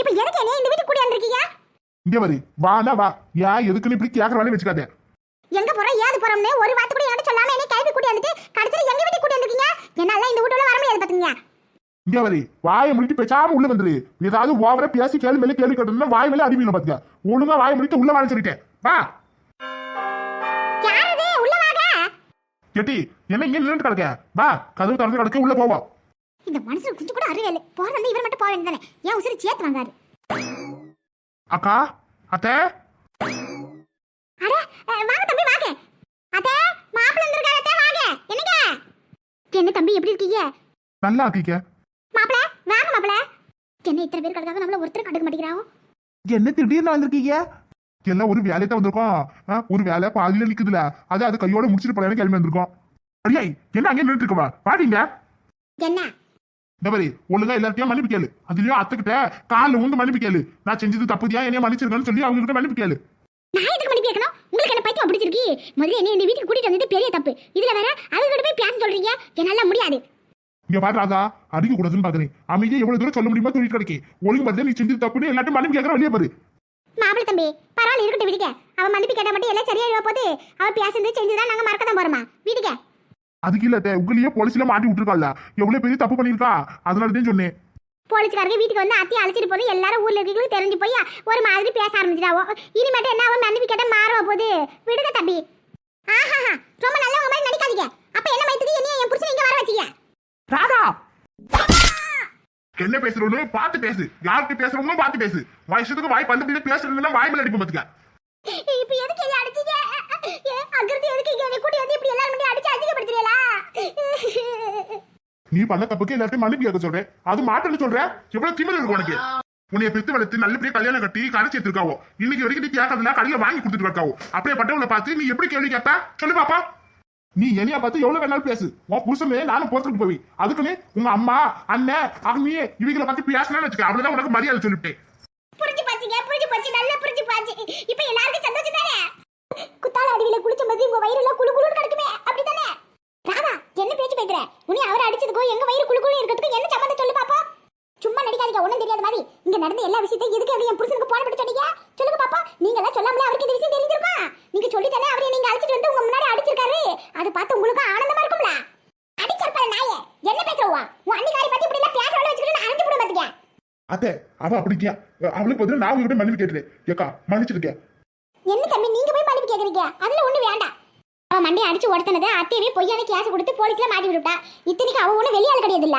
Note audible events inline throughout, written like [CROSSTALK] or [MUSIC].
இப்ப எதுக்கு என்ன இந்த வீட்டுக்கு கூடி வந்திருக்கீங்க? இங்க வரி வானா வா. ஏன் எதுக்குன்னு இப்படி கேக்குற வேலையை வச்சுக்காத. எங்க போறோம் ஏது போறோம்னு ஒரு வார்த்தை கூட என்கிட்ட சொல்லாம என்ன கிளப்பி கூட்டி வந்துட்டு கடைசியில எங்க வீட்டுக்கு கூட்டி வந்திருக்கீங்க? என்னால இந்த வீட்டுல வர முடியாது பாத்தீங்க இங்க வரி வாயை முடிட்டு பேசாம உள்ள வந்துரு. ஏதாவது ஓவரா பேசி கேள்வி மேல கேள்வி கேட்டா வாய் மேல அடிவீங்க பாத்துக்க. ஒழுங்கா வாயை முடிட்டு உள்ள வான்னு சொல்லிட்டேன். வா. கெட்டி என்ன இங்க நின்று கிடக்க? வா கதவு திறந்து கிடக்க உள்ள போவோம். இந்த மனுஷன் கொஞ்சம் கூட அறிவே இல்லை. போறது இவர் மட்டும் போக வேண்டியதானே ஏன் உசிரி சேர்த்து வாங்காரு? அக்கா அத்தை? அட வாங்க தம்பி வாங்க. அத்தை மாப்பிள்ள வந்திருக்காரு அத்தை வாங்க. என்னங்க? என்ன தம்பி எப்படி இருக்கீங்க? நல்லா இருக்கீங்க. மாப்பிள்ள வாங்க மாப்பிள்ள. என்ன இத்தனை பேர் கிடக்காக நம்மள ஒருத்தர் கண்டுக்க மாட்டேங்கிறாங்க என்ன திடீர்னு வந்திருக்கீங்க? எல்லாம் ஒரு வேலையை தான் வந்திருக்கோம். ஒரு வேலை பாதியில நிக்குதுல. அது அது கையோட முடிச்சிட்டு போலான்னு கிளம்பி வந்திருக்கோம். அடியாய் என்ன அங்கே நின்றுட்டு இருக்கவா? பாடிங்க என்ன? மாதிரி ஒழுங்கா எல்லாத்தையும் மன்னிப்பு கேளு. அதுலயும் அத்துக்கிட்ட காலில் உந்து மன்னிப்பு கேளு. நான் செஞ்சது தப்புதியா என்னைய மன்னிச்சிருக்கேன்னு சொல்லி அவங்க கிட்ட மன்னிப்பு கேளு. நான் எதுக்கு பண்ணி கேட்கணும்? உங்களுக்கு என்ன பைத்தியம் பிடிச்சிருக்கு? முதல்ல என்ன இந்த வீட்டுக்கு கூட்டிட்டு வந்துட்டு பெரிய தப்பு. இதுல வேற அவங்க கிட்ட போய் பேச சொல்றீங்க? என்னால முடியாது. இங்க பாரு ராதா அடிக்க கூடாதுன்னு பாக்குறேன். அமைதியா எவ்வளவு தூரம் சொல்ல முடியுமோ சொல்லிட்டு கிடைக்கி. ஒழுங்கு பார்த்து நீ செஞ்சது தப்புன்னு எல்லாத்தையும் மன்னிப்பு கேட்கற வெளியே பாரு. மாப்பிள்ள தம்பி பரவாயில்ல இருக்கட்டும் வீட்டுக்கு அவன் மன்னிப்பு கேட்டா மட்டும் எல்லாம் சரியா போகுது அவன் பேசுறது செஞ்சுதான் நாங்க மறக்க தான் போறோமா? வீட்டுக்கு. அதுக்கு இல்ல உங்களையே போலீஸ்ல மாட்டி விட்டுருக்காள்ல. எவ்வளவு பெரிய தப்பு பண்ணிருக்கா அதனால தான் சொன்னேன். போலீஸ்காரங்க வீட்டுக்கு வந்து அத்தையை அழைச்சிட்டு போது எல்லாரும் ஊர்ல இருக்கவங்களுக்கு தெரிஞ்சு போய் ஒரு மாதிரி பேச ஆரம்பிச்சிட்டாவோ இனிமேட்டு என்ன அவன் மன்னிப்பு கேட்டா மாறுவா போகுது விடுங்க தம்பி. ஆஹா ரொம்ப நல்லவங்க மாதிரி நடிக்காதீங்க அப்ப என்ன மைத்துக்கு என்ன என் புருஷன் இங்க வர வச்சீங்க ராதா! என்ன பேசுறோன்னு பார்த்து பேசு. யார்கிட்ட பேசுறோம்னு பார்த்து பேசு. வயசுக்கு வாய் பந்து பேசுறதுன்னா வாய் மேல அடிப்போம் பாத்துக்க. இப்ப எதுக்கு என்ன அடிச்சீங்க? அங்கிருந்து எதுக்கு இங்க என்னை கூட்டி வந்து இப்படி எல்லாரும் முன்னாடி அடிச்சு அதிகப்படுத்துறீங்களா நீ பண்ண தப்புக்கு எல்லாத்தையும் மன்னிப்பு கேட்க சொல்றேன் அது மாட்டேன்னு சொல்ற. எவ்வளவு திமிரு இருக்கு உனக்கு? உன்னைய பெத்து வளர்த்து நல்லபடியா கல்யாணம் கட்டி கரைச்சி சேர்த்திருக்காவோ. இன்னைக்கு வரைக்கும் நீ கேட்கறதுல கடையில வாங்கி கொடுத்துட்டு இருக்காவோ. அப்படியே பட்டவங்களை பார்த்து நீ எப்படி கேள்வி கேட்டா சொல்லு பாப்பா. நீ என்னைய பார்த்து எவ்வளவு வேணாலும் பேசு. உன் புருஷனே நானும் போத்துட்டு போய். அதுக்குன்னு உங்க அம்மா அண்ணன் அக்னியே இவங்களை பார்த்து பேசணும்னு வச்சுக்க. அவ்வளவுதான் உனக்கு மரியாதை சொல்லிவிட்டேன். புரிஞ்சு பாத்தீங்க புரிஞ்சு பாச்சு? நல்லா புரிஞ்சு பாச்சு. இப்ப எல்லாருக்கும் சந்தோஷம் தானே? குத்தால அடியில குளிச்ச மாதிரி உங்க வயிறு எல்லாம் குளு குளுன்னு கிடக்குமே. அப்படிதானே ராதா என்ன பேச்சு பேசுற? உனி அவர் அடிச்சதுக்கோ எங்க வயிறு குளு குளு இருக்கிறதுக்கு என்ன சம்மந்தம் சொல்லு பாப்பா சும்மா நடிக்காதீங்க ஒண்ணும் தெரியாத மாதிரி. இங்க நடந்த எல்லா விஷயத்தையும் எதுக்கு அப்படி என் புருஷனுக்கு போன படி சொன்னீங்க? சொல்லுங்க பாப்பா நீங்க எல்லாம் சொல்லாமலே அவருக்கு இந்த விஷயம் தெரிஞ்சிருக்கா? நீங்க சொல்லி தானே அவரை நீங்க அழைச்சிட்டு வந்து உங்க முன்னாடி அடிச்சிருக்காரு. அதை பார்த்து உங்களுக்கு ஆனந்தமா இருக்கும்ல? அடிச்சிருப்பாரு நாயே. என்ன பேசுறவா உன்? அன்னிக்காரி பத்தி இப்படி எல்லாம் பேசுறவள வச்சுக்கிட்டு நான் அரைஞ்சு போட மாட்டேங்க. அத்தை அவ அப்படிக்கியா அவளுக்கு பதில் நான் உங்ககிட்ட மன்னிப்பு கேட்டுறேன் ஏக்கா மன்னிச்சிருக்க என்ன தம்பி நீங்க போய் மன்னிப்பு கேக்குறீங்க? அதுல ஒண்ணு வேண்டாம். அவன் மண்டையை அடிச்சு உடத்தனது அத்தையவே பொய்யான கேஸ் கொடுத்து போலீஸ்ல மாட்டி விட்டுட்டா. இத்தனைக்கு அவ ஒண்ணு வெளியாள் கிடையாது இல்ல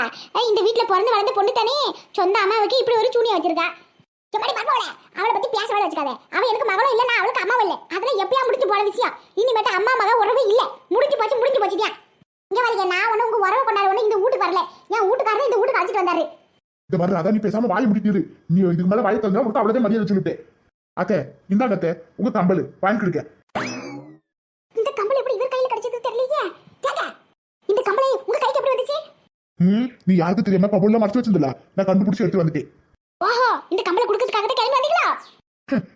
இந்த வீட்ல பிறந்து வளர்ந்த பொண்ணு தானே? சொந்த அம்மாவுக்கு இப்படி ஒரு சூனியம் வச்சிருக்கா. எப்படி மகவல அவளை பத்தி பேச வேலை வச்சுக்காத. அவன் எனக்கு மகளும் இல்ல நான் அவளுக்கு அம்மாவும் இல்ல. அதெல்லாம் எப்பயா முடிஞ்சு போன விஷயம். இனிமேட்டு அம்மா மக உறவு இல்ல. முடிஞ்சு போச்சு முடிஞ்சு போச்சுட்டியா இங்க வரீங்க நான் ஒண்ணு உங்க உறவு கொண்டாட ஒண்ணு இந்த வீட்டுக்கு வரல என் வீட்டுக்காரர் இந்த வீட்டுக்கு அழைச்சிட்டு வந்தாரு. இந்த மாதிரி அதான் நீ பேசாம வாய் முடிக்கிரு நீ இதுக்கு மேல வாய் தந்தா உனக்கு அவ்வளவுதான் மரியாதை சொல்லிட்டேன். அத்தை இந்தாங்க அத்தை உங்க கம்பல் வாங்கிக்கிடுங்க இந்த கம்பளி எப்படி இவர் கையில கிடைச்சது தெரியலையே. கேங்க. இந்த கம்பளி உங்க கைக்கு எப்படி வந்துச்சு? ம் நீ யாருக்கு தெரியாம கபோல்ல மறைச்சு வச்சிருந்தல? நான் கண்டுபிடிச்சு எடுத்து வந்துட்டேன். ஓஹோ இந்த கம்பளை கொடுக்கறதுக்காக தான் கிளம்பி வந்தீங்களா?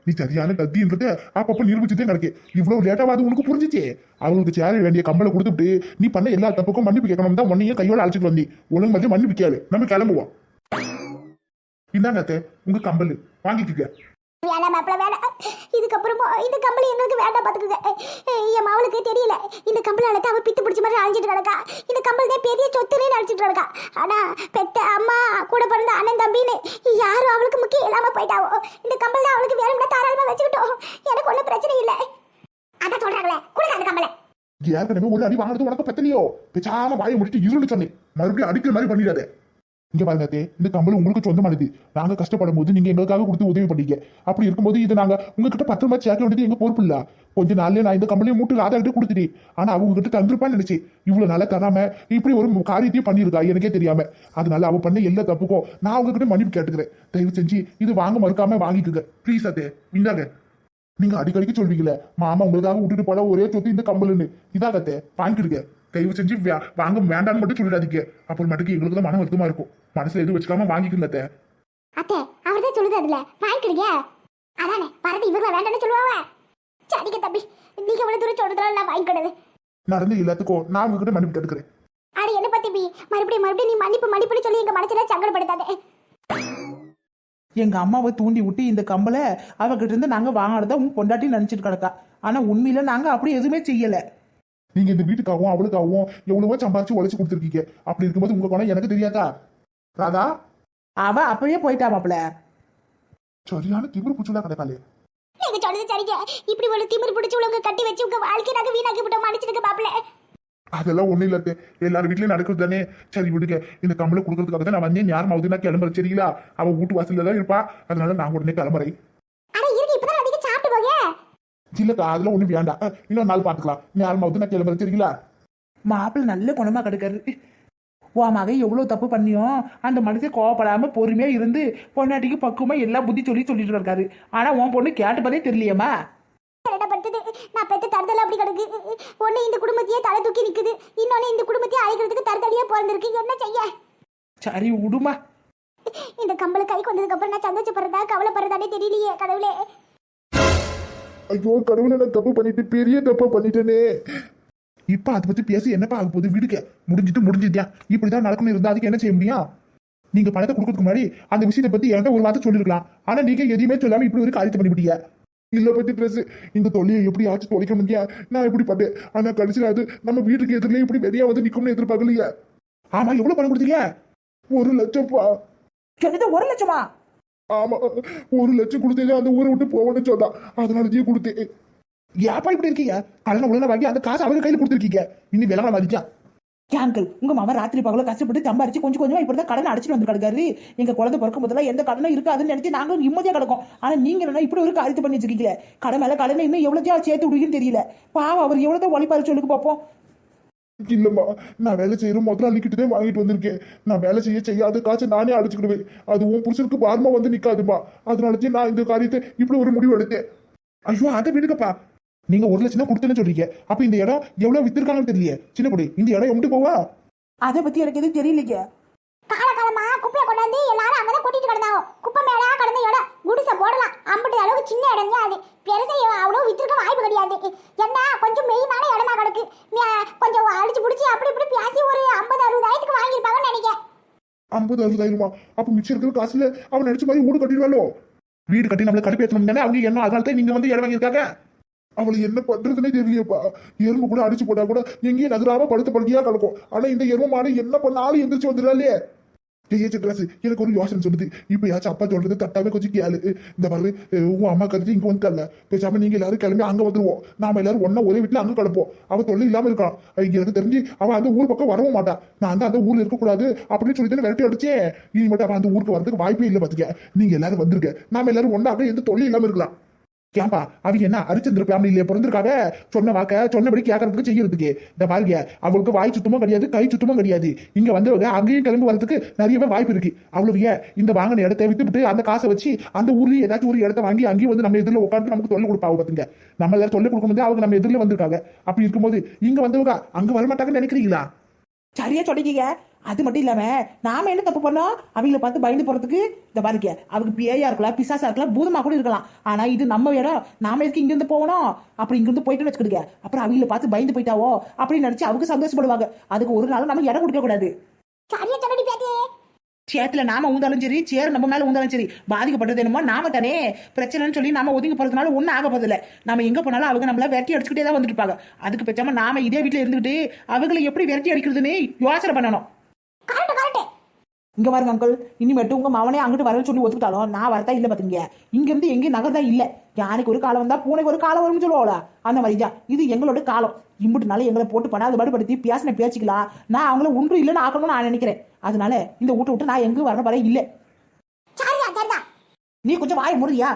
நீ சரியான கத்தின்றது அப்பப்ப நிரூபிச்சுட்டே கிடக்கு. இவ்வளவு லேட்டாவது உனக்கு புரிஞ்சிச்சே? அவங்களுக்கு சேர வேண்டிய கம்பளை கொடுத்துட்டு நீ பண்ண எல்லா தப்புக்கும் மன்னிப்பு கேட்கணும் தான் உன்னையும் கையோட அழைச்சிட்டு வந்தி ஒழுங்கு மாதிரி மன்னிப்பு கேளு. நம்ம கிளம்புவோம். இந்தாங்க அத்தை உங்க கம்பல் வாங்கிக்கங்க. வேணாம் மாப்பிள வேணாம். இதுக்கப்புறமா இந்த கம்பளி எங்களுக்கு வேண்டாம் பார்த்துக்குங்க. என் மவளுக்கு தெரியல. இந்த கம்பளால தான் அவ பித்து பிடிச்ச மாதிரி அழைச்சிட்டு கிடக்கா இந்த கம்பல் தான் பெரிய சொத்துன்னு அழைச்சிட்டு கிடக்கா ஆனா பெத்த அம்மா கூட பிறந்த அண்ணன் தம்பின்னு யாரும் அவளுக்கு முக்கியம் இல்லாம போயிட்டாவோ. இந்த கம்பல் தான் அவளுக்கு வேணும்னா தாராளமா வச்சுக்கிட்டோம். எனக்கு ஒன்றும் பிரச்சனை இல்லை. அதான் சொல்றாங்களே கொடுங்க அந்த கம்பளை. ஏற்கனவே ஒரு அடி வாங்குறது உனக்கு பத்தலையோ? பேசாம வாயை முடிச்சு இருன்னு சொன்னேன். மறுபடியும் அடிக்கிற மாதிரி பண்ணிடாத. இங்க பாருங்க அத்தே இந்த கம்பளம் உங்களுக்கு சொந்தமானது. நாங்க கஷ்டப்படும் போது நீங்க எங்களுக்காக கொடுத்து உதவி பண்ணீங்க. அப்படி இருக்கும்போது இதை நாங்க உங்ககிட்ட பத்திரமா சேர்க்க வேண்டியது எங்க பொறுப்பு இல்ல. கொஞ்ச நாள்ல நான் இந்த கம்பளையும் மூட்டு ராதா கிட்ட கொடுத்துட்டேன். ஆனா அவங்க கிட்ட தந்திருப்பான்னு நினைச்சு இவ்வளவு நாளா தராம இப்படி ஒரு காரியத்தையும் பண்ணியிருக்கா எனக்கே தெரியாம. அதனால அவ பண்ண எல்லா தப்புக்கும் நான் உங்ககிட்ட மன்னிப்பு கேட்டுக்கிறேன். தயவு செஞ்சு இது வாங்க மறுக்காம வாங்கிக்குங்க. ப்ளீஸ் அத்தே இந்தாங்க. நீங்க அடிக்கடிக்கு சொல்வீங்களே மாமா உங்களுக்காக விட்டுட்டு போல ஒரே சொத்து இந்த கம்பலுன்னு இதாகத்தே வாங்கிடுங்க. தயவு செஞ்சு வாங்க வேண்டாம்னு மட்டும் சொல்லிடாதீங்க. அப்புறம் மட்டுக்கு எங்களுக்கு தான் மன வருத்தமா இருக்கும். மனசுல எதுவும் வச்சுக்காம வாங்கிக்கல அத்தை. அத்தை அவர் தான் சொல்லுது அதுல வாங்கிக்கிறீங்க அதானே வரது இவங்கள வேண்டாம்னு சொல்லுவாங்க சரிங்க தம்பி. நீங்க இவ்வளவு தூரம் சொல்றதுனால நான் வாங்கிக்கிடுது நடந்து எல்லாத்துக்கும் நான் உங்ககிட்ட மன்னிப்பு கேட்டுக்கிறேன். அட என்ன பத்தி பி மறுபடியும் மறுபடியும் நீ மன்னிப்பு மன்னிப்புன்னு சொல்லி எங்க மனசுல சங்கடப்படுத்தாதே. எங்க அம்மாவை தூண்டி விட்டு இந்த கம்பலை அவகிட்ட இருந்து நாங்க வாங்கினத உன் பொண்டாட்டி நினைச்சிட்டு கிடக்கா. ஆனா உண்மையில நாங்க அப்படி எதுவுமே செய்யல. நீங்க இந்த வீட்டுக்காகவும் அவளுக்காகவும் எவ்வளவோ சம்பாரிச்சு உழைச்சு கொடுத்துருக்கீங்க. அப்படி இருக்கும்போது உங்க குணம் எனக்கு தெரியாதா? ராதா? அவ அப்பவே போயிட்டா மாப்பிள சரியான திமிரு பூச்சுலா கிடக்காளே நீங்க சொன்னது சரிங்க. இப்படி ஒரு திமிரு பிடிச்சு உலக கட்டி வச்சு உங்க வாழ்க்கை நாங்க வீணாக்கி விட்டோம் மன்னிச்சிடுங்க மாப்பிள்ள. அதெல்லாம் ஒண்ணும் இல்ல அத்தை. எல்லார் வீட்லயும் நடக்குது தானே. சரி விடுங்க. இந்த கம்பளை கொடுக்கறதுக்காக தான் நான் வந்தேன். யாரும் நான் கிளம்புறேன் சரிங்களா? அவ வீட்டு வாசல்ல தான் இருப்பா. அதனால நான் உடனே கிளம்புறேன் அட இருங்க இப்பதான் அதிக சாப்பிட்டு போங்க இல்லக்கா அதெல்லாம் ஒண்ணும் வேண்டாம். இன்னொரு நாள் பாத்துக்கலாம். யாரும் நான் கிளம்புறேன் சரிங்களா மாப்பிள்ள நல்ல குணமா கிடக்காரு. ஓ மகன் எவ்வளவு தப்பு பண்ணியும் அந்த மனுஷன் கோவப்படாம பொறுமையா இருந்து பொண்டாட்டிக்கு பக்குவமா எல்லா புத்தி சொல்லி சொல்லிட்டு இருக்காரு. ஆனா உன் பொண்ணு கேட்டப்பதே தெரியலையேம்மா? படுத்தது நான் பெத்த தருதல அப்படி கிடக்கு. ஒண்ணு இந்த குடும்பத்தையே தலை தூக்கி நிக்குது. இன்னொன்னு இந்த குடும்பத்தையே அழைக்கிறதுக்கு தருதலியா பிறந்திருக்கு. என்ன செய்ய? சரி விடுமா. இந்த கம்பளை கை கொண்டதுக்கு அப்புறம் நான் சந்தோஷப்படுறதா கவலைப்படுறதானே தெரியலையே கடவுளே. ஐயோ கடவுளை நான் தப்பு பண்ணிட்டு பெரிய தப்பு பண்ணிட்டேனே. இப்ப அதை பத்தி பேசி என்னப்பா ஆக போகுது? விடுக்க முடிஞ்சிட்டு முடிஞ்சிட்டியா? இப்படிதான் நடக்கணும் இருந்தா அதுக்கு என்ன செய்ய முடியும்? நீங்க பணத்தை கொடுக்கறதுக்கு முன்னாடி அந்த விஷயத்தை பத்தி என்கிட்ட ஒரு வார்த்தை சொல்லிருக்கலாம். ஆனா நீங்க எதையுமே சொல்லாம இப்படி ஒரு காரியத்தை பண்ணிவிட்டீங்க. இல்ல பத்தி ட்ரெஸ் இந்த தொல்லையை எப்படி ஆச்சு தொலைக்க முடியா? நான் எப்படி பண்ணேன் ஆனா கடைசியில் அது நம்ம வீட்டுக்கு எதிரிலே இப்படி வெளியே வந்து நிக்கும்னு எதிர்பார்க்கலையே. ஆமா எவ்வளவு பணம் கொடுத்தீங்க? ஒரு லட்சம் ஒரு லட்சமா? ஆமா ஒரு லட்சம் கொடுத்தேன் அந்த ஊரை விட்டு போவேன்னு சொன்னான் அதனாலதான் கொடுத்தேன். ஏப்பா இப்படி இருக்கீங்க? கடனை உள்ள வாங்கி அந்த காசு அவங்க கையில கொடுத்துருக்கீங்க. இன்னும் விலக மதிக்கா அங்கிள் உங்க மாமா ராத்திரி பகல கஷ்டப்பட்டு சம்பாரிச்சு கொஞ்சம் கொஞ்சமா இப்படிதான் கடன் அடிச்சுட்டு வந்து கிடக்காரு எங்க குழந்தை பிறக்கும் போதெல்லாம் எந்த கடனும் இருக்காதுன்னு நினைச்சு நாங்களும் நிம்மதியா கிடக்கும். ஆனா நீங்க என்ன இப்படி ஒரு காரியத்தை பண்ணி வச்சிருக்கீங்களே கடன் மேல கடனை இன்னும் எவ்வளவு சேர்த்து விடுவீங்கன்னு தெரியல. பாவம் அவர் எவ்வளவு ஒழிப்பாரு சொல்லுக்கு பார்ப்போம் இல்லைம்மா நான் வேலை செய்யற முதல்ல தான் வாங்கிட்டு வந்திருக்கேன். நான் வேலை செய்ய செய்யாத காசை நானே அடிச்சுக்கிடுவேன். அது உன் புருஷனுக்கு பாரமா வந்து நிக்காதுமா. அதனாலதான் நான் இந்த காரியத்தை இப்படி ஒரு முடிவு எடுத்தேன். ஐயோ அதை விடுங்கப்பா. நீங்க ஒரு லட்சம் தான் கொடுத்தேன்னு சொல்றீங்க. அப்ப இந்த இடம் எவ்வளவு வித்திருக்காங்கன்னு தெரியல சின்ன பொடி இந்த இடம் எப்படி போவா? அதை பத்தி எனக்கு எதுவும் தெரியலைங்க குப்பையை கொண்டாந்து எல்லாரும் அங்கதான் கொட்டிட்டு கிடந்தாங்க குப்பை மேல கடந்த இடம் குடிசை போடலாம். அம்பட்டு அளவுக்கு சின்ன இடம் அது. பெருசா அவ்வளவு வித்திருக்க வாய்ப்பு கிடையாது. என்ன கொஞ்சம் மெயினான இடமா கிடக்கு. கொஞ்சம் அடிச்சு பிடிச்சி அப்படி இப்படி பேசி ஒரு ஐம்பது அறுபதாயிரத்துக்கு வாங்கியிருப்பாங்கன்னு நினைக்கிறேன். ஐம்பது அறுபதாயிரமா? அப்ப மிச்சம் இருக்கிற காசுல அவன் நினைச்ச மாதிரி வீடு கட்டிடுவாளோ? வீடு கட்டி நம்மள கடுப்பேற்றணும் தானே? அவங்க என்ன அதனால தான் நீங்க வந்து இடம் வாங்கியிருக்காங்க? அவளை என்ன பண்றதுன்னே தெரியலையப்பா. எறும்பு கூட அடிச்சு போட்டா கூட எங்கேயும் நகராம படுத்த படுக்கையா கிடக்கும். ஆனா இந்த எறும்பு மாடு என்ன பண்ணாலும் எந்திரிச்சு வந்துடாலே ஏச்சு கிளாஸ் எனக்கு ஒரு யோசனை சொல்லுது. இப்போ யாச்சும் அப்பா சொல்றது தட்டாவே கொஞ்சம் கேளு. இந்த மாதிரி உன் அம்மா கருத்து வந்து தரல பேசாம நீங்க எல்லாரும் கிளம்பி அங்கே வந்துருவோம். நாம எல்லாரும் ஒன்னா ஒரே வீட்டில் அங்கே கிடப்போம் அவள் தொல்லை இல்லாமல் இருக்கலாம் எனக்கு தெரிஞ்சு அவன் அந்த ஊர் பக்கம் வரவும் மாட்டான் நான் அந்த அந்த ஊர்ல இருக்கக்கூடாது அப்படின்னு சொல்லி தானே விரட்டி அடிச்சே இனி மட்டும் அவன் அந்த ஊருக்கு வரதுக்கு வாய்ப்பே இல்லை பார்த்துக்க நீங்க எல்லாரும் வந்திருக்க நாம எல்லாரும் ஒண்ணா எந்த தொல்லை இல்லாமல் இருக்கலாம். கேப்பா அவங்க என்ன அரிச்சந்திர ஃபேமிலியில பிறந்திருக்காக சொன்ன வாக்க சொன்னபடி கேட்கறதுக்கு செய்யறதுக்கு. இந்த பாருங்க அவளுக்கு வாய் சுத்தமும் கிடையாது கை சுத்தமும் கிடையாது. இங்க வந்தவங்க அங்கேயும் கிளம்பி வரதுக்கு நிறையவே வாய்ப்பு இருக்கு. அவ்வளவு ஏன் இந்த வாங்கின இடத்த வித்துவிட்டு அந்த காசை வச்சு அந்த ஊர்லயே ஏதாச்சும் ஒரு இடத்த வாங்கி அங்கேயும் வந்து நம்ம எதிரில் உட்காந்து நமக்கு தொல்லை கொடுப்பாங்க பார்த்துங்க நம்ம எல்லாரும் தொல்லை கொடுக்கும்போது அவங்க நம்ம எதிரில் வந்திருக்காங்க. அப்படி இருக்கும்போது இங்க வந்தவங்க அங்க வர மாட்டாங்கன்னு நினைக்கிறீங்களா? சரியா சொல்லிக்கீங்க அது மட்டும் இல்லாம நாம என்ன தப்பு பண்ணோம் அவங்கள பார்த்து பயந்து போறதுக்கு இந்த பாருங்க அவங்க பேயா இருக்கலாம் பிசாசா இருக்கலாம் பூதமா கூட இருக்கலாம். ஆனா இது நம்ம இடம். நாம எதுக்கு இங்க இருந்து போகணும்? அப்படி இங்க இருந்து போயிட்டு வச்சுக்கிடுங்க அப்புறம் அவங்கள பார்த்து பயந்து போயிட்டாவோ? அப்படின்னு நினைச்சு அவங்க சந்தோஷப்படுவாங்க. அதுக்கு ஒரு நாள் நம்ம இடம் கொடுக்க கூடாது சேத்துல நாம ஊந்தாலும் சரி சேர் நம்ம மேல ஊந்தாலும் சரி பாதிக்கப்பட்டது என்னமோ நாம தானே. பிரச்சனைன்னு சொல்லி நாம ஒதுங்கி போறதுனால ஒன்றும் ஆக போதில்ல நம்ம எங்க போனாலும் அவங்க நம்மள விரட்டி அடிச்சுக்கிட்டே தான் வந்துட்டு இருப்பாங்க அதுக்கு பேசாம நாம இதே வீட்டுல இருந்துகிட்டு அவங்களை எப்படி விரட்டி அடிக்கிறதுன்னு யோசனை பண்ணணும். இங்க பாருங்க அங்கிள் இனிமேட்டு உங்க மவனே அங்கிட்டு வரேன்னு சொல்லி ஒத்துக்கிட்டாலும் நான் வரதா இல்ல பாத்தீங்க. இங்க இருந்து எங்கேயும் நகர்தான் இல்ல. யானைக்கு ஒரு காலம் வந்தா பூனைக்கு ஒரு காலம் வரும்னு சொல்லுவோம்ல அந்த மாதிரி தான் இது எங்களோட காலம். இம்புட்டுனால எங்களை போட்டு பண்ணாத படுத்தி பேசின பேச்சுக்கலாம் நான் அவங்கள ஒன்றும் இல்லைன்னு ஆக்கணும்னு நான் நினைக்கிறேன். அதனால இந்த வீட்டை விட்டு நான் எங்க வர வர இல்ல. நீ கொஞ்சம் வாய முறியா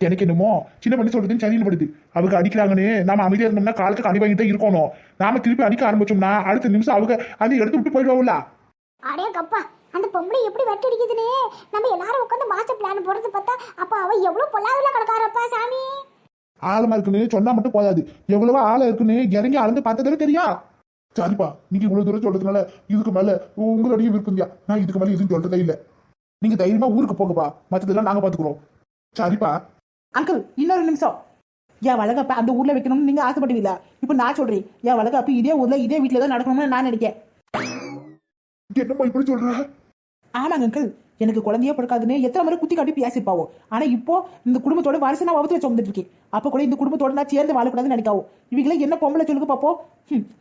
எனக்கு என்னமோ சின்ன பண்ணி சொல்றதுன்னு சரியில் படுது அவங்க அடிக்கிறாங்கன்னு நாம அமைதியா இருந்தோம்னா காலத்துக்கு அடி வாங்கிட்டே இருக்கணும். நாம திருப்பி அடிக்க ஆரம்பிச்சோம்னா அடுத்த நிமிஷம் அவங்க அதை எடுத்து விட்டு போயிடுவாங்கல்ல அடே கப்பா அந்த பொம்பளை எப்படி வெட்டி அடிக்குதுன்னு? நம்ம எல்லாரும் உட்காந்து மாஸ்டர் பிளான் போடுறது பார்த்தா அப்ப அவ எவ்வளவு பொல்லாதுல கிடக்காரப்பா சாமி? ஆழமா இருக்குன்னு சொன்னா மட்டும் போதாது. எவ்வளவு ஆழம் இருக்குன்னு இறங்கி அளந்து பார்த்ததானே தெரியும் சரிப்பா நீங்க இவ்வளவு தூரம் சொல்றதுனால இதுக்கு மேல உங்களுடைய விருப்பம்யா நான் இதுக்கு மேல எதுவும் சொல்றதே இல்ல. நீங்க தைரியமா ஊருக்கு போங்கப்பா. மத்ததெல்லாம் நாங்க பாத்துக்கிறோம். சரிப்பா. அங்கிள் இன்னொரு நிமிஷம். என் வளகப்ப அந்த ஊர்ல வைக்கணும்னு நீங்க ஆசைப்படுவீங்களா? இப்போ நான் சொல்றேன். என் வளகப்ப இதே ஊர்ல இதே வீட்டுல தான் நடக்கணும்னு நான் நினைக்கிறேன் என்னம்மா இப்படி சொல்ற? ஆமாங்க அங்கிள் எனக்கு குழந்தையே பிறக்காதுன்னு எத்தனை முறை குத்தி காட்டி பேசிப்பாவோ. ஆனா இப்போ இந்த குடும்பத்தோட வாரிசு நான் வகுத்துல வந்துட்டு இருக்கேன். அப்ப கூட இந்த குடும்பத்தோட நான் சேர்ந்து வாழக்கூடாதுன்னு நினைக்காவோ. இவங்களே என்ன பொம்பளை சொல்லுங்க பார்ப்போம்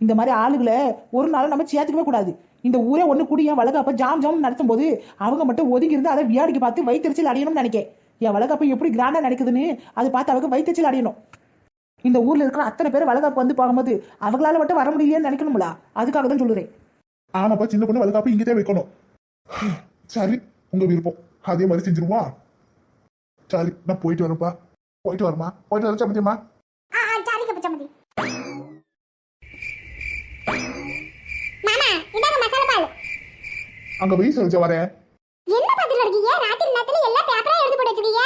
இந்த மாதிரி ஆளுகளை ஒரு நாள் நம்ம சேர்த்துக்கவே கூடாது. இந்த ஊரே ஒண்ணு கூடி என் வளகாப்ப ஜாம் ஜாம் நடத்தும் போது அவங்க மட்டும் ஒதுங்கி இருந்து அதை வியாடிக்கு பார்த்து வயிற்றுச்சல் அடையணும்னு நினைக்கேன். என் வளகாப்ப எப்படி கிராண்டா நடக்குதுன்னு அதை பார்த்து அவங்க வயிற்றுச்சல் அடையணும். இந்த ஊர்ல இருக்கிற அத்தனை பேர் வளகாப்பு வந்து பார்க்கும்போது அவங்களால மட்டும் வர முடியலையான்னு நினைக்கணும்ல. அதுக்காக தான் சொல்லுறேன். ஆமாப்பா சின்ன பொண்ணு இங்கே இங்கதான் வைக்கணும். சரி. உங்க விருப்பம். அதே மாதிரி செஞ்சிருவா? சரி நான் போயிட்டு வரேன்ப்பா. போயிட்டு வரமா போயிட்டு வர சமத்தியம்மா ஆ ஆ, சாரிக்க பச்சமதி மாமா இந்தாங்க மசாலா பால். அங்க வெய் சொல்லிச்ச வரேன் என்ன பார்த்துட்டு இருக்கீங்க ராத்திரி நேரத்துல எல்லா பேப்பரா எடுத்து போட்டு வச்சிருக்கீங்க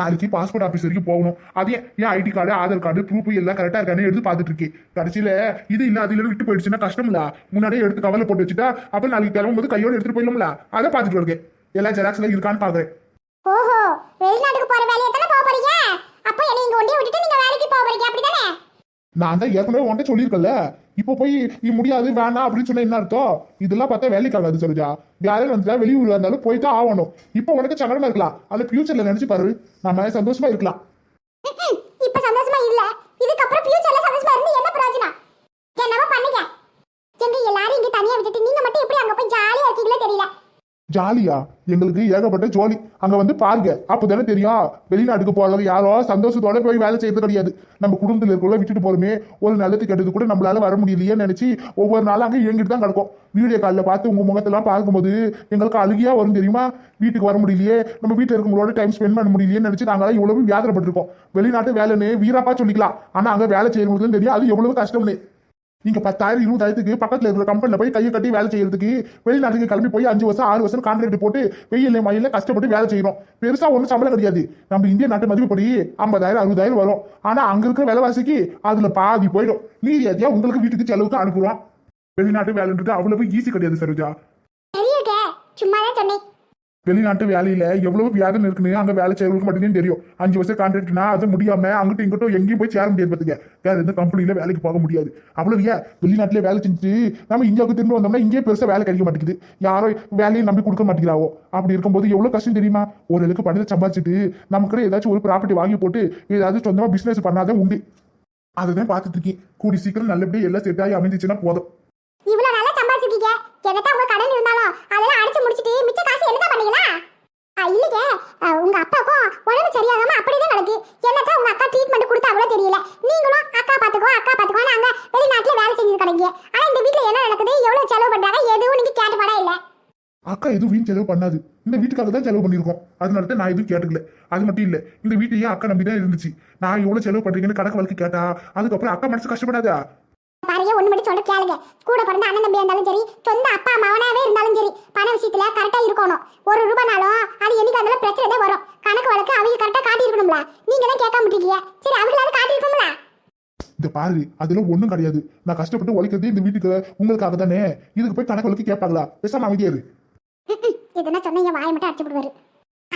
நாளைக்கு பாஸ்போர்ட் ஆஃபீஸ் வரைக்கும் போகணும். அதே என் ID card Aadhaar card proof எல்லாம் கரெக்டா இருக்கானு எடுத்து பார்த்துட்டு இருக்கேன். கடைசியில இது இல்ல அது இல்ல விட்டு போயிடுச்சுன்னா கஷ்டம்ல. முன்னாடியே எடுத்து கவலை போட்டு வச்சுட்டா அப்ப நாளைக்கு கிளம்பும்போது கையோட எடுத்துட்டு போயிடலாம்ல அதை பார்த்துட்டு இருக்கேன். எல்லா ஜெராக்ஸ்ல இருக்கான்னு பாக்குறேன் ஓஹோ வெளிநாட்டுக்கு போற வேலையை தானே போக போறீங்க? அப்போ என்னை இங்க ஒண்டி விட்டுட்டு நீங்க வேலைக்கு போக போறீங்க அப்படிதானே நான் தான் ஏற்கனவே உன்கிட்ட சொல்லியிருக்கல இப்போ போய் இது முடியாது வேணாம் அப்படின்னு சொன்னா என்ன அர்த்தம்? இதெல்லாம் பார்த்தா வேலைக்கு ஆகாது சொல்லுஜா யாரும் வந்துட்டா வெளியூர் இருந்தாலும் போயிட்டு ஆகணும். இப்போ உனக்கு சங்கடமா இருக்கலாம். அது ஃபியூச்சர்ல நினைச்சு பாரு. நம்ம சந்தோஷமா இருக்கலாம். [LAUGHS] இப்ப சந்தோஷமா இல்ல. இதுக்கப்புறம் ஃபியூச்சர்ல சந்தோஷமா இருந்து என்ன பிரயோஜனம்? என்னவோ பண்ணுங்க. எங்க எல்லாரும் இங்க தனியா விட்டுட்டு நீங்க மட்டும் எப்படி அங்க போய் ஜாலியா இருக்கீங்களோ தெரியல. ஜாலியா எங்களுக்கு ஏகப்பட்ட ஜோலி. அங்க வந்து பாருங்க அப்பதானே தெரியும். வெளிநாட்டுக்கு போறது யாரோ சந்தோஷத்தோட போய் வேலை செய்யறது கிடையாது. நம்ம குடும்பத்தில் இருக்கவங்கள விட்டுட்டு போறோமே ஒரு நல்லது கெட்டது கூட நம்மளால வர முடியலையே நினைச்சு ஒவ்வொரு நாளும் அங்கே இயங்கிட்டு தான் கிடக்கும். வீடியோ காலில் பார்த்து உங்க முகத்தெல்லாம் பார்க்கும்போது எங்களுக்கு அழுகியா வரும் தெரியுமா? வீட்டுக்கு வர முடியலையே நம்ம வீட்டில் இருக்கவங்களோட டைம் ஸ்பெண்ட் பண்ண முடியலையே நினைச்சு நாங்களாம் இவ்வளவு வியாதப்பட்டிருக்கோம் வெளிநாட்டு வேலைன்னு வீராப்பா சொல்லிக்கலாம். ஆனா அங்க வேலை செய்யறவங்களுக்கு தெரியும் அது எவ்வளவு கஷ்டம்னு. நீங்க பத்தாயிரம் இருபதாயிரத்துக்கு பக்கத்துல இருக்கிற கம்பெனில போய் கையை கட்டி வேலை செய்யறதுக்கு வெளிநாட்டுக்கு கிளம்பி போய் அஞ்சு வருஷம் ஆறு வருஷம் கான்ட்ராக்ட் போட்டு வெயில் மயில கஷ்டப்பட்டு வேலை செய்யறோம். பெருசா ஒன்றும் சம்பளம் கிடையாது. நம்ம இந்திய நாட்டு மதிப்புப்படி ஐம்பதாயிரம் அறுபதாயிரம் வரும். ஆனா அங்க இருக்கிற விலைவாசிக்கு அதுல பாதி போயிடும். நீதி அதிகா உங்களுக்கு வீட்டுக்கு செலவுக்கு அனுப்புவோம் வெளிநாட்டு வேலைன்றது அவ்வளவு ஈஸி கிடையாது சரோஜா. சும்மா தான் சொன்னேன். வெளிநாட்டு வேலையில எவ்வளவு வியாதம் இருக்குன்னு அங்க வேலை செய்யறவங்களுக்கு மட்டும்தான் தெரியும். அஞ்சு வருஷம் கான்ட்ராக்ட்னா அது முடியாம அங்கிட்டும் இங்கிட்டும் எங்கேயும் போய் சேர முடியாது பாத்துக்க. வேற எந்த கம்பெனில வேலைக்கு போக முடியாது. அவ்வளவு ஏன் வெளிநாட்டுல வேலை செஞ்சு நம்ம இந்தியாவுக்கு திரும்ப வந்தோம்னா இங்கே பெருசா வேலை கிடைக்க மாட்டேங்குது. யாரோ வேலையை நம்பி கொடுக்க மாட்டேங்கிறாவோ. அப்படி இருக்கும்போது எவ்வளவு கஷ்டம் தெரியுமா? ஒரு அளவுக்கு பணத்தை சம்பாதிச்சுட்டு நமக்கு ஏதாச்சும் ஒரு ப்ராப்பர்ட்டி வாங்கி போட்டு ஏதாவது சொந்தமா பிசினஸ் பண்ணாதான் உண்டு. அதுதான் பார்த்துட்டு இருக்கேன். கூடி சீக்கிரம் நல்லபடியா எல்லாம் செட் ஆகி அமைஞ்சிச்சுன்னா போதும். இவ்வளவு என்னதான் உங்க கடன் இருந்தாலும் அதெல்லாம் அடைச்சு முடிச்சிட்டு மிச்ச காசு என்னதான் பண்ணீங்களா? ஆ, இல்லைங்க. ஆ, உங்க அப்பாக்கும் உடம்பு சரியாகாம அப்படிதான் நடக்கு. என்னதான் உங்க அக்கா ட்ரீட்மெண்ட் கொடுத்தா அவ்வளவு தெரியல. நீங்களும் அக்கா பாத்துக்கோ அக்கா பாத்துக்கோ நாங்க வெளிநாட்டுல வேலை செஞ்சது கிடைங்க ஆனா இந்த வீட்டுல என்ன நடக்குது? எவ்வளவு செலவு பண்றாங்க? எதுவும் நீங்க கேட்டு இல்ல. அக்கா எதுவும் வீண் செலவு பண்ணாது. இந்த வீட்டுக்காக தான் செலவு பண்ணியிருக்கோம். அதனால தான் நான் எதுவும் கேட்டுக்கல. அது மட்டும் இல்ல. இந்த வீட்டையே அக்கா நம்பி தான் இருந்துச்சு. நான் எவ்வளவு செலவு பண்றீங்கன்னு கணக்கு வழக்கு கேட்டா அதுக்கப்புறம் அக்கா மனசு கஷ்டப்படாதா? பாருங்க ஒண்ணு மட்டும் சொல்ல கேளுங்க. கூட பிறந்த அண்ணன் தம்பியா இருந்தாலும் சரி சொந்த அப்பா அம்மாவனாவே இருந்தாலும் சரி பண விஷயத்துல கரெக்டா இருக்கணும். ஒரு ரூபாய்னாலும் அது என்னைக்கு இருந்தாலும் பிரச்சனை தான் வரும். கணக்கு வழக்கு அவங்க கரெக்டா காட்டி இருக்கணும்ல நீங்க தான் கேட்காம இருக்கீங்க சரி அவங்களால காட்டி இருக்கணும்ல இந்த பாரு அதெல்லாம் ஒண்ணும் கிடையாது. நான் கஷ்டப்பட்டு உழைக்கிறது இந்த வீட்டுக்கு உங்களுக்காக தானே. இதுக்கு போய் கணக்கு வழக்கு கேட்பாங்களா? பேசாம அமைதியா இரு. இதெல்லாம் சொன்னா என் வாயை மட்டும் அடிச்சு விடுவாரு.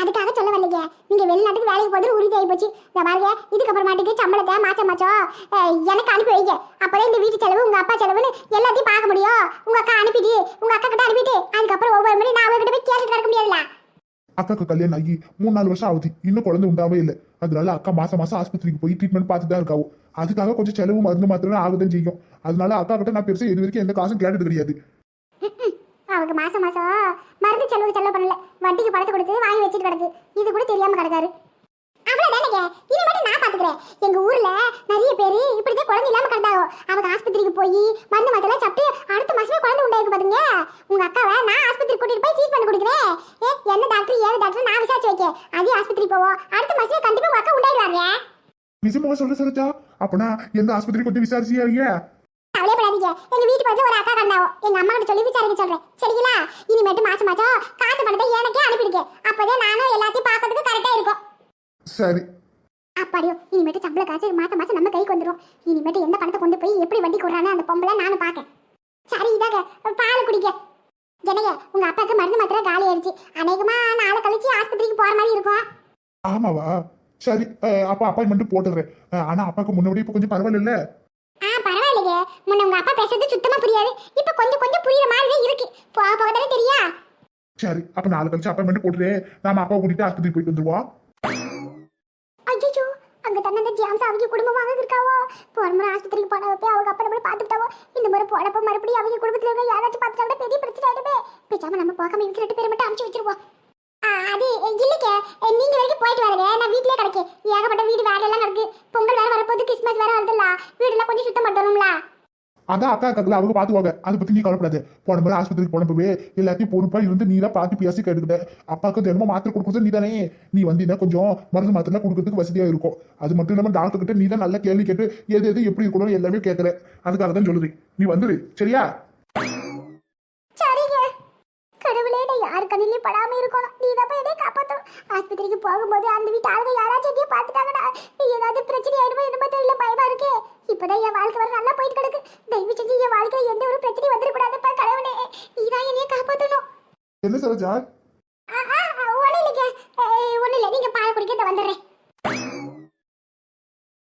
அதுக்காக சொல்ல வரலைங்க. நீங்க வெளிநாட்டுக்கு வேலைக்கு போகிறது உறுதி ஆகி போச்சு. இந்த பாருங்க இதுக்கப்புறமாட்டுக்கு சம்பளத்தை மாசம் மாசம் எனக்கு அனுப்பி வைங்க. அப்பதான் இந்த வீட்டு செலவு உங்க அப்பா செலவுன்னு எல்லாத்தையும் பார்க்க முடியும். உங்க அக்கா அனுப்பிட்டு உங்க அக்கா கிட்ட அனுப்பிட்டு அதுக்கப்புறம் ஒவ்வொரு மணி நான் அவங்ககிட்ட போய் கேட்டு கிடக்க முடியாதுல அக்காக்கு கல்யாணம் ஆகி மூணு நாலு வருஷம் ஆகுது. இன்னும் குழந்தை உண்டாவே இல்லை. அதனால அக்கா மாசம் மாசம் ஆஸ்பத்திரிக்கு போய் ட்ரீட்மெண்ட் பார்த்துட்டு தான் இருக்காவும் அதுக்காக கொஞ்சம் செலவு மருந்து மாத்திரம் ஆகுதுன்னு செய்யும். அதனால அக்கா கிட்ட நான் பெருசாக இது வரைக்கும் எந்த காசும் கேட்டது கிடையாது. அவங்க மாசம் மாசம் மருந்து செலவு செலவு பண்ணல. வட்டிக்கு பணத்தை கொடுத்து வாங்கி வச்சுட்டு கிடக்கு. இது கூட தெரியாம கிடக்காரு. அவ்வளவுதானங்க இதை மட்டும் நான் பாத்துக்கிறேன். எங்க ஊர்ல நிறைய பேரு இப்படிதான் குழந்தை இல்லாம கிடந்தாங்க. அவங்க ஆஸ்பத்திரிக்கு போய் மருந்து மாத்தெல்லாம் சாப்பிட்டு அடுத்த மாசமே குழந்தை உண்டாயிருக்கு பாத்துங்க. உங்க அக்காவை நான் ஆஸ்பத்திரி கூட்டிட்டு போய் ட்ரீட்மெண்ட் கொடுக்குறேன். ஏ என்ன டாக்டர் ஏது டாக்டர் நான் விசாரிச்சு வைக்க அதே ஆஸ்பத்திரி போவோம். அடுத்த மாசமே கண்டிப்பா உங்க அக்கா உண்டாயிடுவாங்க நிஜமா சொல்ற சரோஜா? அப்பனா எந்த ஆஸ்பத்திரி கொஞ்சம் விசாரிச்சியா கவலைப்படாதீங்க எங்க வீட்டு பக்கத்துல ஒரு அக்கா கண்டாவோ. எங்க அம்மா கிட்ட சொல்லி விசாரிக்க சொல்றேன். சரிங்களா? இனிமேட்டு மாசம் மாசம் காசு பணத்தை எனக்கே அனுப்பிடுங்க அப்பதான் நானும் எல்லாத்தையும் பார்க்கறதுக்கு கரெக்டா இருக்கும். சரி. அப்பாடியோ இனிமேட்டு சம்பள காசு மாசம் மாசம் நம்ம கைக்கு வந்துடும் இனிமேட்டு எந்த பணத்தை கொண்டு போய் எப்படி வட்டி கொடுறான்னு அந்த பொம்பளை நானும் பார்க்கேன் சரி இதாங்க பால் குடிக்க ஜனங்க உங்க அப்பாவுக்கு மருந்து மாத்திரை காலி ஆயிடுச்சு. அநேகமா நாளை கழிச்சு ஆஸ்பத்திரிக்கு போற மாதிரி இருக்கும். ஆமாவா? சரி அப்ப அப்பாயின்மெண்ட் போட்டுறேன் ஆனா அப்பாக்கு முன்னாடி இப்ப கொஞ்சம் பரவாயில்ல முன்ன உங்க அப்பா பேசுறது சுத்தமா புரியாது. இப்ப கொஞ்சம் கொஞ்சம் புரியுற மாதிரி இருக்கு. போக போக தானே தெரியா? சரி அப்ப நாலு கழிச்சு அப்பாயின்மெண்ட் போட்டுரு. நாம அப்பாவை கூட்டிட்டு ஆஸ்பத்திரி போயிட்டு வந்துருவோம் ஐயோ அங்க தானே அந்த ஜாம்ஸ் அவங்க குடும்பம் வாங்க இருக்காவோ? போன முறை ஆஸ்பத்திரிக்கு போன வைப்பே அவங்க அப்பா நம்மள பாத்துட்டாவோ இந்த முறை போனப்ப மறுபடியும் அவங்க குடும்பத்துல இருக்க யாராச்சும் பார்த்துட்டா கூட பெரிய பிரச்சனை ஆயிடுமே. பேசாம நம்ம போகாம இவங்க ரெண்டு பேரும் மட்டும் அனுப்பிச்சு வச்சிருவோம். அது இல்லைக்க. நீங்க வரைக்கும் போயிட்டு வரது நான் வீட்லயே கிடக்கு ஏகப்பட்ட வீடு வேலை எல்லாம் கிடக்கு பொங்கல் வேற வரப்போகுது கிறிஸ்மஸ் வேற வருதுல்ல. வீடெல்லாம் கொஞ்சம் சுத்தம் பண்ணணும்ல அதான் அக்கா அக்காக்கள் அவங்க பாத்துவாங்க அதை பத்தி நீ கவலைப்படாது. போன முறை ஆஸ்பத்திரிக்கு போனப்பவே எல்லாத்தையும் பொறுப்பா இருந்து நீ தான் பார்த்து பேசி கேட்டுக்கிட்ட. அப்பாவுக்கு தினமும் மாத்திரை கொடுக்குறது நீ தானே நீ வந்தீங்கன்னா கொஞ்சம் மருந்து மாத்திரை கொடுக்கறதுக்கு வசதியா இருக்கும். அது மட்டும் இல்லாம டாக்டர் கிட்ட நீ தான் நல்ல கேள்வி கேட்டு எது எது எப்படி இருக்கணும் எல்லாமே கேட்கற அதுக்காக தான் சொல்லுது. நீ வந்துரு. சரியா? போகும்போது அந்த வீட்டு ஆளுங்க யாராச்சும் எங்கேயும் பார்த்துட்டாங்கடா. ஏதாவது பிரச்சனை ஆயிடுமோ என்னமோ தெரியல பயமா இருக்கே. இப்போதான் என் வாழ்க்கை வர நல்லா போயிட்டு கிடக்கு. தயவு செஞ்சு என் வாழ்க்கையில எந்த ஒரு பிரச்சனையும் வந்துடக்கூடாதுப்பா கடவுளே நீதான் என்னைய காப்பாற்றணும் என்ன சரோஜா? ஒன்றும் இல்லைங்க. ஒன்றும் இல்லை. நீங்க பால் குடிக்க வந்துடுறேன்.